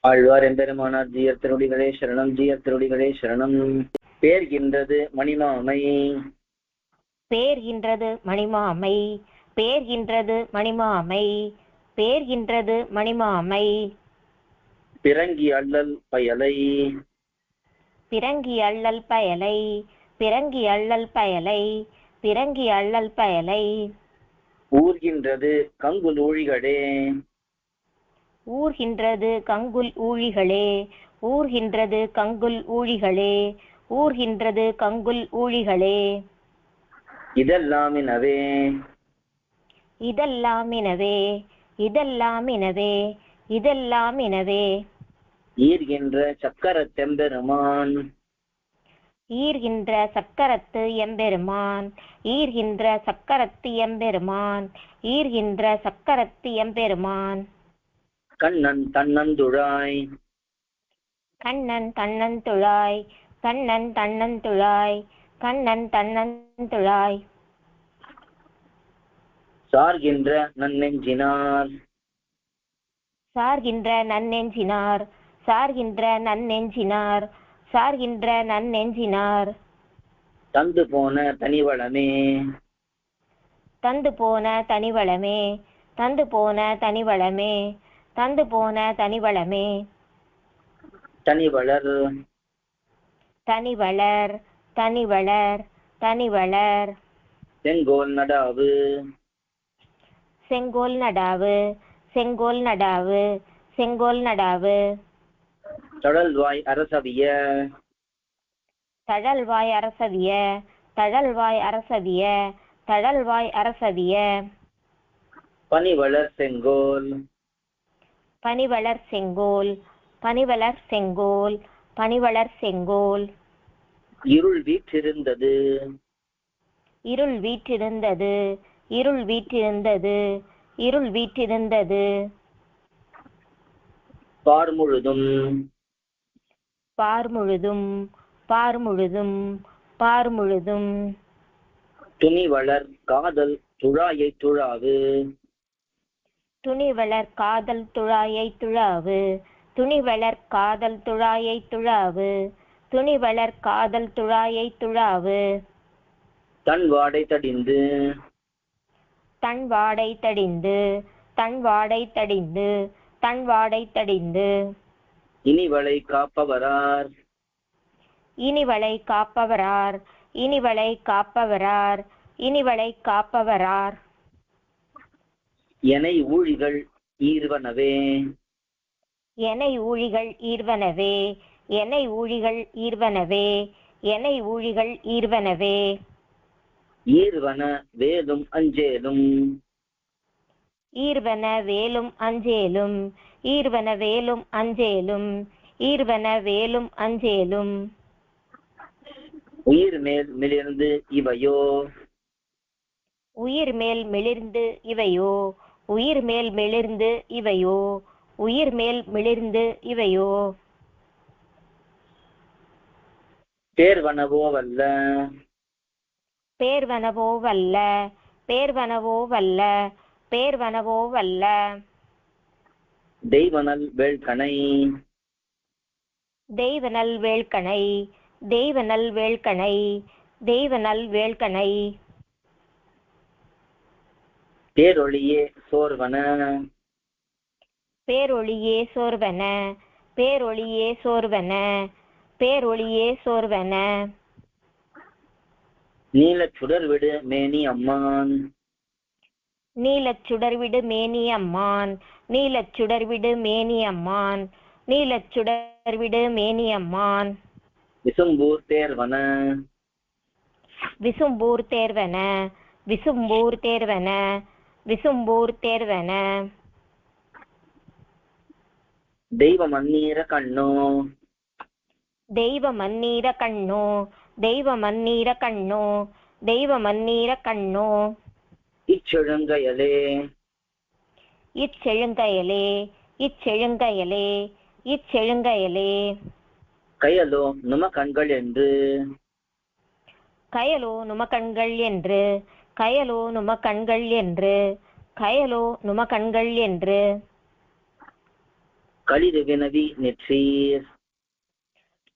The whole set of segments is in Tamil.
ஆழ்வார் எம்பெருமானார் ஜீயர் திருடிகளே சரணம் ஜீயர் திருடிகளே சரணம். பேர்கின்றது மணிமாமை. பேர்கின்றது மணிமாமை. பேர்கின்றது மணிமாமை. பேர்கின்றது மணிமாமை. பிறங்கி அள்ளல் பயலை. பிறங்கி அள்ளல் பயலை. பிறங்கி அள்ளல் பயலை. பிறங்கி அள்ளல் பயலை. ஊர்கின்றது கங்குல் ஊழிகளே ஊர்கின்றது கங்குல் ஊழிகளே ஊர்கின்றது கங்குல் ஊழிகளே ஊர்கின்றது கங்குல் ஊழிகளே. இதெல்லாமினவே. இதெல்லாமினவே இதெல்லாமினவே இதெல்லாமினவே. ஈர்கின்ற சக்கர தெம்பெருமான் ஈர்கின்ற சக்கரத்து எம்பெருமான் ஈர்கின்ற சக்கரத்து எம்பெருமான் ஈர்கின்ற சக்கரத்து எம்பெருமான். கண்ணன் தன்னந்துழாய் கண்ணன் தன்னன் துழாய். கண்ணன் தன்னன் துழாய். கண்ணன் தன்னன் துழாய். சார்கின்ற நன்னெஞ்சினார். சார்கின்ற நன்னெஞ்சினார். சார்கின்ற நன்னெஞ்சினார். சார்கின்ற நன்னெஞ்சினார். தந்து போன தனிவளமே. தந்து போன தனிவளமே. தந்து போன தனிவளமே. தந்து போன தனிவளமே. தனிவளர். தனிவளர் தனிவளர் தனிவளர். செங்கோல் நடாவு. செங்கோல் நடாவு செங்கோல் நடாவு செங்கோல் நடாவு. தழல்வாய் அரசவிய. தழல்வாய் அரசவிய தழல்வாய் அரசவிய தழல்வாய் அரசவிய. பனிவளர் செங்கோல். பனிவளர் செங்கோல் பனிவளர் செங்கோல் பனிவளர் செங்கோல். இருள் வீற்றிருந்தது. இருள் வீற்றிருந்தது. இருள் வீற்றிருந்தது. இருள் வீற்றிருந்தது. பார் முழுதும். பார் முழுதும். பார் முழுதும். பார் முழுதும். துணிவளர் காதல் துழாயை துழாவு துணிவளர் காதல் துழாயை துழாவு. துணிவளர் காதல் துழாயை துழாவு. துணிவளர் காதல் துழாயை துழாவு. தன் வாடை தடிந்து. தன் வாடை தடிந்து. தன் வாடை தடிந்து. தன் வாடை தடிந்து. இனிவளை காப்பவரார். இனிவளை காப்பவரார். இனிவளை காப்பவரார். இனிவளை காப்பவரார். எனை ஊழிகள் ஈர்வனவே. எனை ஊழிகள் ஈர்வனவே. எனை ஊழிகள் ஈர்வனவே. எனை ஊழிகள் ஈர்வனவே. ஈர்வன வேலும் அஞ்சேலும். ஈர்வன வேலும் அஞ்சேலும். ஈர்வன வேலும் அஞ்சேலும். ஈர்வன வேலும் அஞ்சேலும். உயிர் மேல் மிளிர்ந்து இவையோ. உயிர் மேல் மிளிர்ந்து இவையோ. உயிர் மேல் மிளிர்ந்து இவையோ உயிர் மேல் மிளிர்ந்து இவையோ. பேர்வனவோ வல்ல. பேர்வனவோ வல்ல பேர்வனவோ வல்ல பேர்வனவோ வல்ல. தெய்வனல் வேள்கணை. தெய்வனல் வேள்கணை தெய்வனல் வேள்கணை தெய்வனல் வேள்கணை. பேரொளியே சோர்வன. பேரொளியே சோர்வன. பேரொளியே சோர்வன. பேரொளியே சோர்வன. நீலச் சுடர்விடு மேனி அம்மான். நீலச் சுடர்விடு மேனி அம்மான். நீலச் சுடர்விடு மேனி அம்மான். நீலச் சுடர்விடு மேனி அம்மான். விசும்பூர் தேர்வன. விசும்பூர் தேர்வன. விசும்பூர் தேர்வன. விசும்பூர் தேர்வன. தெய்வ மன்னீர கண்ணோ. தெய்வ மன்னீர கண்ணோ. தெய்வ மன்னீர கண்ணோ. தெய்வ மன்னீர கண்ணோ. இச்செழுங்கையலே. இச்செழுங்கயலே. இச்செழுங்கயலே. இச்செழுங்கயலே. கையலோ நும கண்கள் என்று. கயலோ நும கண்கள் என்று. கயலோ நும கண்கள் என்று. கயலோ நும கண்கள் என்று. களிறு வினவி நெற்றீர்.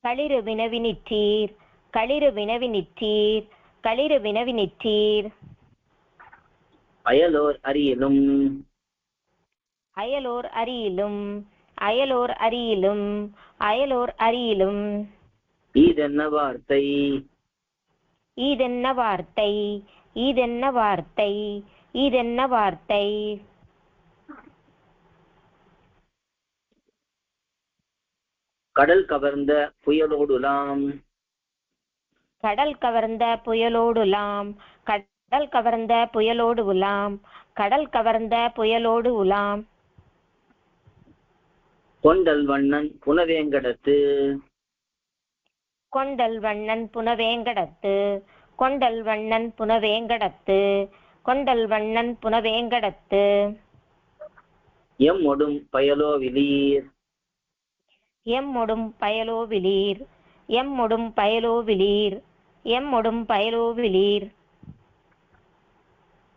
களிறு வினவி நிற்றீர். களிறு வினவி நிற்றீர். களிறு வினவி நிற்றீர். அயலோர் அரியிலும். அயலோர் அரியிலும். அயலோர் அரியிலும். அயலோர் அரியிலும். ஈதென்ன வார்த்தை? ஈதென்ன வார்த்தை? ஈதென்ன வார்த்தை? ஈதென்ன வார்த்தை? கடல் கவர்ந்த புயலோடுலாம். கடல் கவர்ந்த புயலோடுலாம். கடல் கவர்ந்த புயலோடு உலாம் கடல் கவர்ந்த புயலோடு உலாம் கொண்டல் வண்ணன் புனவேங்கடத்து. கொண்டல் வண்ணன் புனவேங்கடத்து. கொண்டல் வண்ணன் புனவேங்கடத்து கொண்டல் வண்ணன் புனவேங்கடத்து. எம்மொடும் பயலோவிலீர் எம்மொடும் பயலோவிலீர் எம்மொடும் பயலோவிலீர் எம்மொடும் பயலோவிலீர்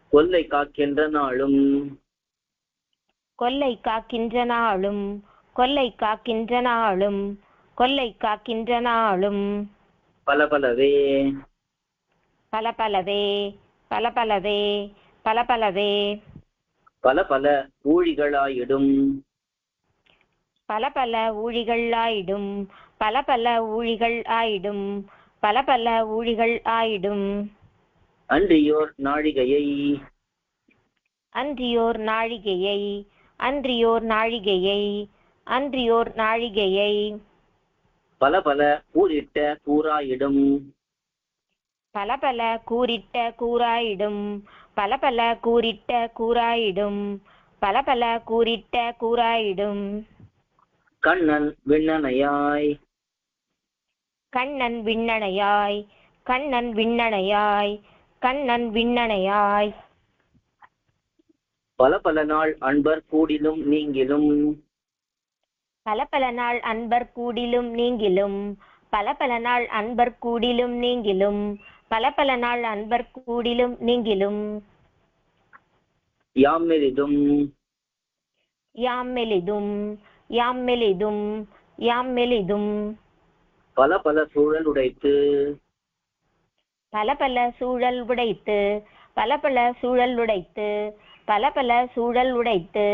கொல்லை காக்கின்ற நாளும். கொல்லை காக்கின்ற நாளும். கொல்லை காக்கின்ற நாளும். கொல்லை காக்கின்ற நாளும். பலபலவே. பலபலவே பலபலவே பலபலவே பல பல ஊழிகளாயிடும் பல பல ஊழிகள் ஆயிடும் பல பல ஊழிகள் ஆயிடும் பல பல ஊழிகள் ஆயிடும். அன்றியோர் நாழிகையை. அன்றியோர் நாழிகையை அன்றியோர் நாழிகையை அன்றியோர் நாழிகையை. பல பல கூறிட்ட கூறாயிடும் பல பல கூறிட்ட கூறாயிடும். பல பல கூறிட்ட கூறாயிடும். பல பல கூறிட்ட கூறாயிடும். கண்ணன் விண்ணனையாய் கண்ணன் விண்ணணையாய். கண்ணன் விண்ணணையாய். கண்ணன் விண்ணணையாய். பல பல நாள் அன்பர் கூடிலும் நீங்கிலும். பல பல நாள் அன்பர் கூடிலும் நீங்கிலும். பல பல நாள் அன்பர் கூடிலும் நீங்கிலும். பல பல நாள் அன்பர் கூடிலும் நீங்கிலும். யாம் மெலிதும் யாம் மெலிதும் யாம் மெலிதும் யாம் மெலிதும் பல பல சூழல் உடைத்து. பல பல சூழல் உடைத்து பல பல சூழல் உடைத்து பல பல சூழல் உடைத்து.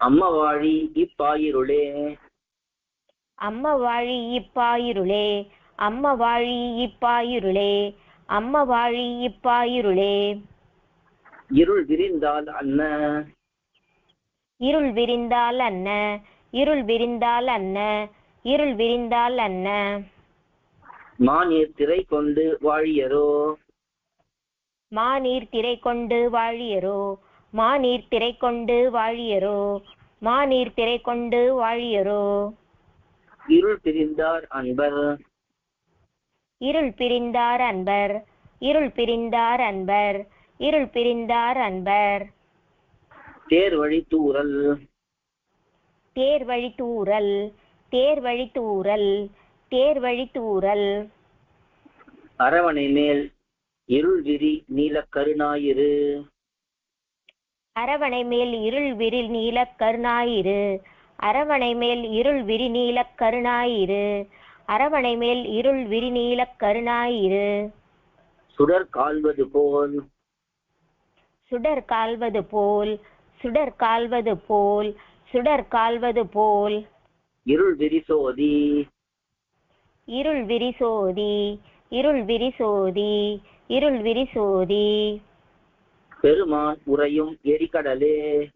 அம்மவாழி இப்பாயிருளே. அம்ம வாழி இப்பாயிருளே அம்ம வாழி இப்பாயிருளே அம்ம வாழி இப்பாயிருளே. இருள் விரிந்தால் அன்ன. இருள் விரிந்தால் அன்ன இருள் விரிந்தால் அன்ன இருள் விரிந்தால் அன்ன. மானீர் திரை கொண்டு வாழியரோ. மாநீர் திரை கொண்டு வாழியரோ மாநீர் திரை கொண்டு வாழியரோ மாநீர் திரை கொண்டு வாழியரோ. இருள் பிரிந்தார் அன்பர். இருள் பிரிந்தார் அன்பர் இருள் பிரிந்தார் அன்பர் இருள் பிரிந்தார் அன்பர். தேர் வழி தூறல். தேர் வழி தூறல் தேர் வழி தூறல் தேர் வழி தூறல். அரவணை மேல் இருள் விரி நீலக் கருணாயிரு. அரவணை மேல் இருள் விரில் நீலக் கருணாயிரு. அரவணை மேல் இருள் விரி நீலக் கருணாயிரு. அரவணை மேல் இருள் விரி நீலக் கருணாயிரு. சுடர் கால்வது போல். சுடர் கால்வது போல். சுடர் கால்வது போல். சுடர் கால்வது போல். இருள் விரி சோதி இருள் விரி சோதி இருள் விரி சோதி இருள் விரி சோதி பெருமான் உறையும் எரிகடலே.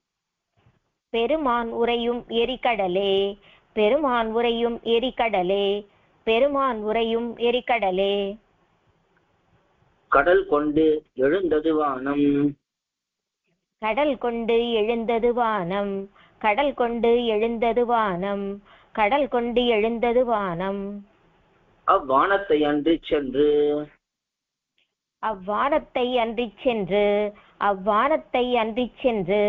பெருமான் உறையும் எரிகடலே. பெருமான் உறையும் எரிகடலே. பெருமான் உறையும் எரிகடலே. கடல் கொண்டு எழுந்தது வானம். கடல் கொண்டு எழுந்தது வானம். கடல் கொண்டு எழுந்தது வானம். கடல் கொண்டு எழுந்தது வானம். அவ்வானத்தை அன்று சென்று. அவ்வானத்தை அன்றிச் சென்று. அவ்வானத்தை அன்றிச் சென்று.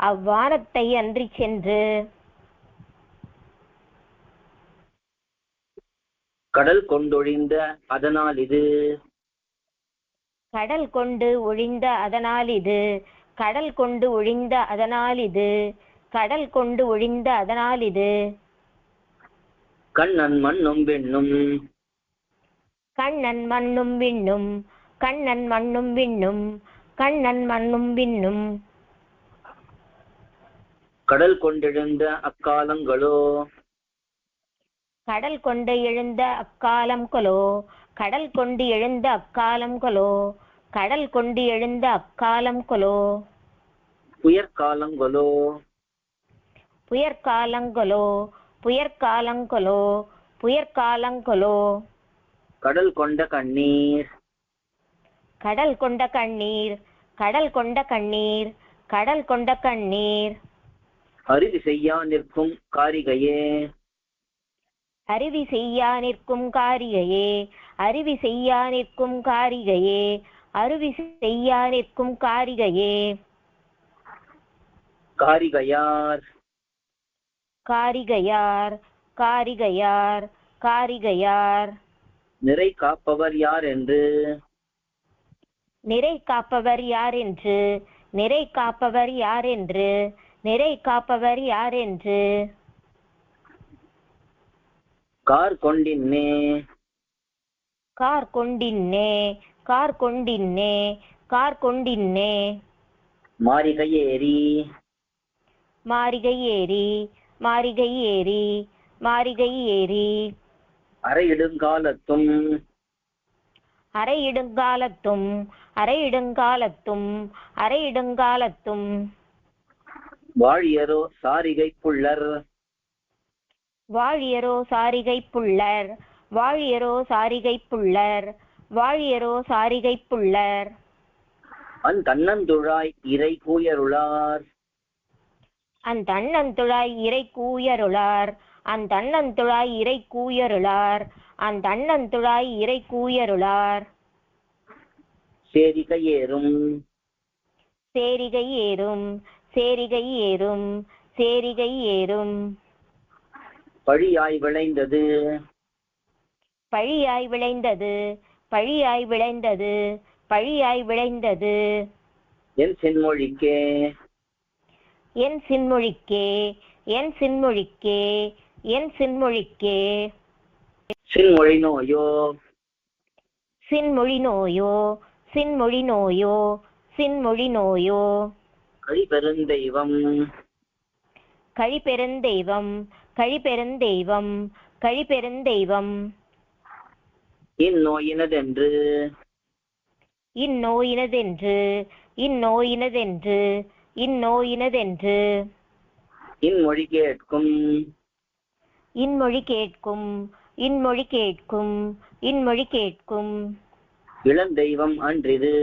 அவ்வானத்தை அன்றிச் சென்று. கடல் கொண்டொழிந்த அதனால் இது? கடல் கொண்டு ஒழிந்த அதனால் இது. கடல் கொண்டு ஒழிந்த அதனால் இது. கடல் கொண்டு ஒழிந்த அதனால் இது. கண்ணன் மண்ணும் பெண்ணும் கண்ணன் மண்ணும் விண்ணும். கண்ணன் மண்ணும் விண்ணும். கண்ணன் மண்ணும் விண்ணும். கடல் கொண்டெழுந்த அக்காலங்களோ? கடல் கொண்டு எழுந்த அக்காலம் கொலோ கடல் கொண்டு எழுந்த அக்காலம் கொலோ கடல் கொண்டு எழுந்த அக்காலம் கொலோ. புயற்காலங்களோ புயற்காலங்கொலோ புயற்காலங்கொலோ புயற்காலங்கொலோ கடல் கொண்ட கண்ணீர். கடல் கொண்ட கண்ணீர் கடல் கொண்ட கண்ணீர் கடல் கொண்ட கண்ணீர். அருவி செய்யா நிற்கும் காரிகையே. அருவி செய்யா நிற்கும் காரிகையே அருவி செய்யா நிற்கும் காரிகையே அருவி செய்யா நிற்கும் காரிகையே. காரிகையார். காரிகையார் காரிகையார் காரிகையார். நிறை காப்பவர் யார் என்று நிறை காப்பவர் யார் என்று நிறை காப்பவர் யார் என்று நிறை காப்பவர் யார் என்று கார் கொண்டின்னே. கார் கொண்டின்னே கார் கொண்டின்னே கார் கொண்டின்னே. மாரிகை ஏறி. மாரிகை ஏறி மாரிகை ஏறி மாரிகை ஏறி. அரையிடுங்காலத்தும். அரையிடுங்காலத்தும் அரையிடுங்காலத்தும் அரையிடுங்காலத்தும். வாழியரோ சாரிகை புள்ளர். வாழியரோ சாரிகை புள்ளர் வாழியரோ சாரிகை புள்ளர் வாழியரோ சாரிகை புள்ளர் அந்தன்னந்துழாய் இறை கூயருளார். அந்தண்ணந்துழாய் இறை கூயருளார். அந்தண்ணந்துழாய் இறை கூயருளார். அந்தண்ணந்துழாய் இறை கூயருளார். சேரிகை ஏறும். சேரிகை ஏறும். சேரிகை ஏறும். சேரிகை ஏறும். பழியாய் விளைந்தது. பழியாய் விளைந்தது. பழியாய் விளைந்தது. பழியாய் விளைந்தது. என் சென்மொழிக்கே. என் சின்மொழிக்கே. என் சின்மொழிக்கே. என் சின்மொழிக்கே. சின்மொழி நோயோ. சின்மொழி நோயோ. சின்மொழி நோயோ. சின்மொழி நோயோ. கழிபெருந்தெய்வம் கழிபெருந்தெய்வம் கழிபெருந்தெய்வம் கழிபெருந்தெய்வம். இந்நோயினதென்று. இந்நோயினதென்று இந்நோயினதென்று இந்நோயினதென்று. இன்மொழி கேட்கும். இன்மொழி கேட்கும் இன்மொழி கேட்கும் இன்மொழி கேட்கும். இளந்தெய்வம் அன்றிது.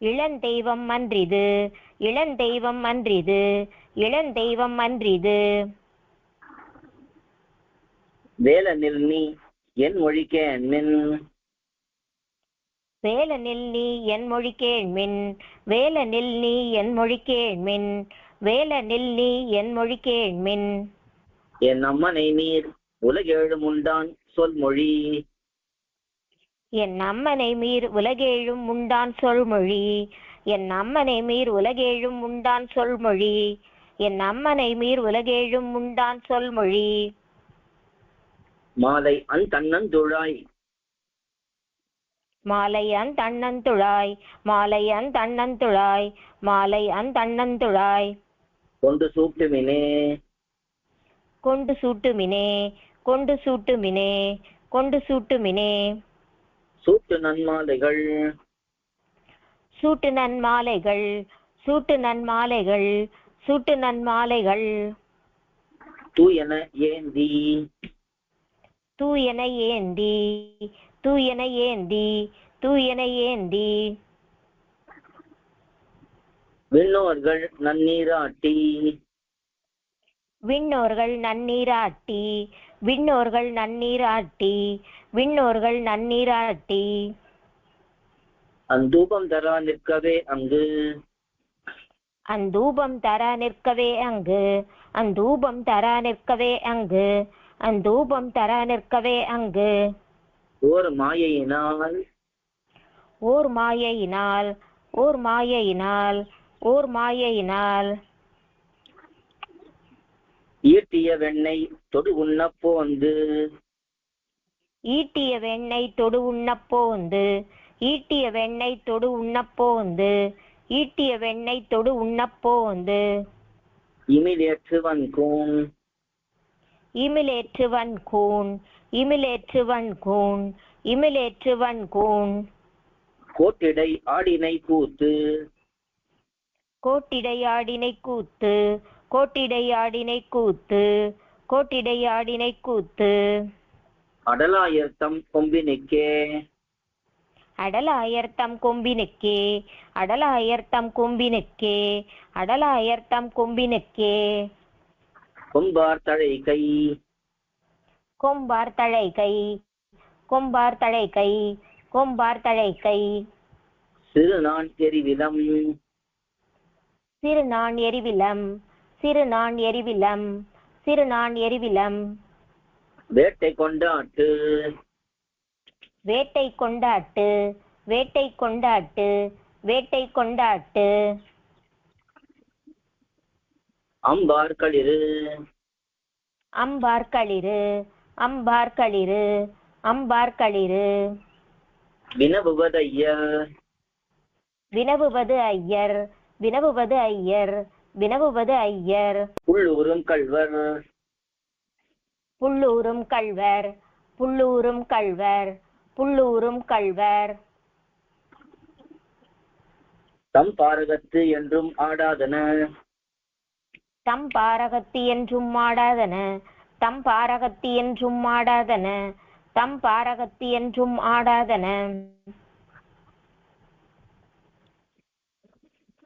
இளந்தெய்வம் அன்றிது இளந்தெய்வம் அன்றிது இளந்தெய்வம் அன்றிது. வேலனில் நீ என் மொழிக்கேன்மின் வேலனில் நீ என் மொழி கேள்மின். வேலனில் நீ என் மொழி கேள்மின். வேலனில் நீ என் மொழி கேள்மின். என் அம்மனை நீர் உலகேழும் உண்டான் சொல்மொழி என் அம்மனை மீர் உலகேழும் உண்டான் சொல்மொழி என் அம்மனை மீர் உலகேழும் உண்டான் சொல்மொழி என் அம்மனை மீர் உலகேழும் உண்டான் சொல்மொழி மாலை அன் தன்னந்துழாய் மாலை அன் தன்னந்துழாய் மாலை அன் தன்னந்துழாய் மாலை அன் தன்னந்துழாய் கொண்டு சூட்டுமினே. கொண்டு சூட்டுமினே கொண்டு சூட்டுமினே கொண்டு சூட்டுமினே. சூட்டு நன்மாலைகள். சூட்டு நன்மாலைகள் சூட்டு நன்மாலைகள் சூட்டு நன்மாலைகள். தூயன ஏந்தி. தூயன ஏந்தி தூயன ஏந்தி தூயன ஏந்தி. விண்ணோர்கள் நன்னீராட்டி. விண்ணோர்கள் நன்னீராட்டி விண்ணோர்கள் நன்னீராட்டி விண்ணோர்கள் நன்னீராட்டி. அந்தூபம் தரா நிற்கவே அங்கு. அந்தூபம் தர நிற்கவே அங்கு அந்தூபம் தர நிற்கவே அங்கு. அந்தூபம் தர நிற்கவே அங்கு. ஓர் மாயையினால். ஓர் மாயையினால் ஓர் மாயையினால் ஓர் மாயையினால். ஈட்டிய வெண்ணெய் தொடு உண்ணப் போந்து. ஈட்டிய வெண்ணெய் தொடு உண்ணப் போந்து. ஈட்டிய வெண்ணெய் தொடு உண்ணப் போந்து. ஈட்டிய வெண்ணெய் தொடு உண்ணப் போந்து. இமிலேற்றுவன் கூன் இமிலேற்றுவன் கூன் இமிலேற்றுவன் கூன் இமிலேற்றுவன் கூன் கோட்டிடை ஆடினை கூத்து கோட்டிடையாடினை கூத்து கோட்டிடையாடினை கூத்து கோட்டிடையாடினை கூத்து. அடலாயர்த்தம் கொம்பினுக்கே. அடலாயர்த்தம் கொம்பினுக்கே அடலாயர்த்தம் கொம்பினுக்கே அடலாயர்த்தம் கொம்பினுக்கே. கொம்பார் தழை கை கொம்பார் தழை கை கொம்பார் தழை கை கொம்பார் தழை கை சிறு நான் எரிவிலம். சிறு நான் எரிவிலம் சிறு நான் எரிவிலம் சிறு நான் எரிவிலம். வேட்டை கொண்டாட்டு. வேட்டை கொண்டாட்டு வேட்டை கொண்டாட்டு வேட்டை கொண்டாட்டு. அம்பார் களிறு அம்பார் களிறு அம்பார் களிறு அம்பார் களிறு வினவுவதைய வினவுவது ஐயர் வினவுவது ஐயர் வினவுவது ஐயர். உள்ளூரும் கள்வர். புள்ளூரும் கள்வர் புள்ளூரும் கள்வர் புள்ளூரும் கள்வர். தம் பாரகத்து என்றும் ஆடாதன. தம் பாரகத்தி என்றும் ஆடாதன தம் பாரகத்தி என்றும் ஆடாதன தம் பாரகத்தி என்றும் ஆடாதன.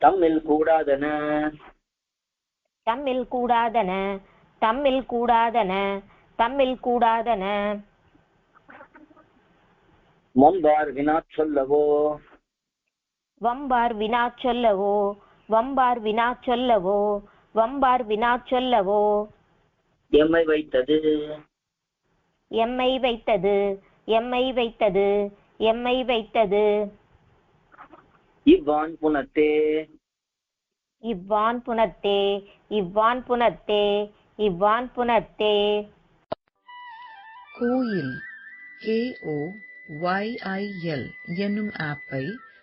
தம்மில் கூடாதன. தம்மில் கூடாதன தம்மில் கூடாதன தம்மில் கூடாதன. மொம்பார் வினா சொல்லவோ? வம்பார் வினா சொல்லவோ? வம்பார் வினா சொல்லவோ? வம்பார் வினா சொல்லவோ? எம்மை வைத்தது. எம்மை வைத்தது. எம்மை வைத்தது. எம்மை வைத்தது. இவ்வான் புனத்தே இவ்வான் புனத்தே இவ்வான் புனத்தே இவ்வான் புனத்தே கோயில் K O Y I L என்னும் ஆப்பை